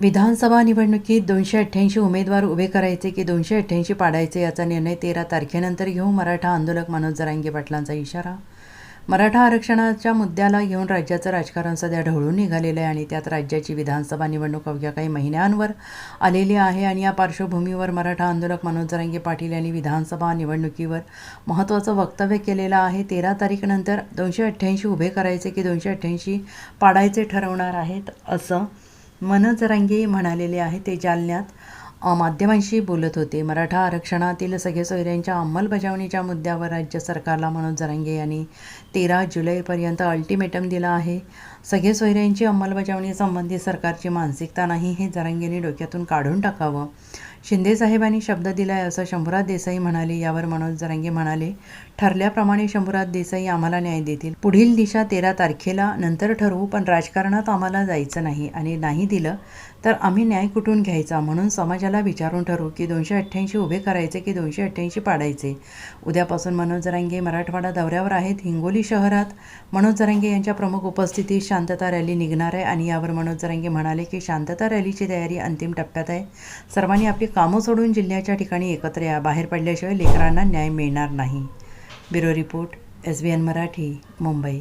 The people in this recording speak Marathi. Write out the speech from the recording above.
विधानसभा निवडणुकीत दोनशे अठ्ठ्याऐंशी उमेदवार उभे करायचे की दोनशे अठ्ठ्याऐंशी पाडायचे याचा निर्णय तेरा तारखेनंतर घेऊ मराठा आंदोलक मनोज जरांगे पाटलांचा इशारा. मराठा आरक्षणाच्या मुद्द्याला घेऊन राज्याचं राजकारण सध्या ढवळून निघालेलं आहे आणि त्यात राज्याची विधानसभा निवडणूक अवघ्या काही महिन्यांवर आलेली आहे आणि या पार्श्वभूमीवर मराठा आंदोलक मनोज जरांगे पाटील यांनी विधानसभा निवडणुकीवर महत्त्वाचं वक्तव्य केलेलं आहे. तेरा तारीखनंतर दोनशे अठ्ठ्याऐंशी उभे करायचे की दोनशे अठ्ठ्याऐंशी पाडायचे ठरवणार आहेत असं मनोज म्हणालेले आहे ते जालन्यात. माध्यमांशी बोलत होते. मराठा आरक्षणातील सगळे सोयऱ्यांच्या अंमलबजावणीच्या मुद्द्यावर राज्य सरकारला मनोज जरांगे यांनी तेरा जुलैपर्यंत अल्टिमेटम दिला आहे. सगळे सोयऱ्यांची अंमलबजावणी सरकारची मानसिकता नाही हे जरांगेंनी डोक्यातून काढून टाकावं. शिंदे साहेबांनी शब्द दिलाय असं शंभूराज देसाई म्हणाले यावर मनोज जरांगे म्हणाले ठरल्याप्रमाणे शंभूराज देसाई आम्हाला न्याय देतील. पुढील दिशा तेरा तारखेला नंतर ठरवू पण राजकारणात आम्हाला जायचं नाही आणि नाही दिलं तर आम्ही न्याय कुठून घ्यायचा? म्हणून समाजाला विचारून ठरवू की दोनशे अठ्ठ्याऐंशी उभे करायचे की दोनशे अठ्ठ्याऐंशी पाडायचे. उद्यापासून मनोज जरांगे मराठवाडा दौऱ्यावर आहेत. हिंगोली शहरात मनोज जरांगे यांच्या प्रमुख उपस्थितीत शांतता रॅली निघणार आहे आणि यावर मनोज जरांगे म्हणाले की शांतता रॅलीची तयारी अंतिम टप्प्यात आहे. सर्वांनी आपली कामं सोडून जिल्ह्याच्या ठिकाणी एकत्र या. बाहेर पडल्याशिवाय लेकरांना न्याय मिळणार नाही. Bureau report S B N Marathi Mumbai.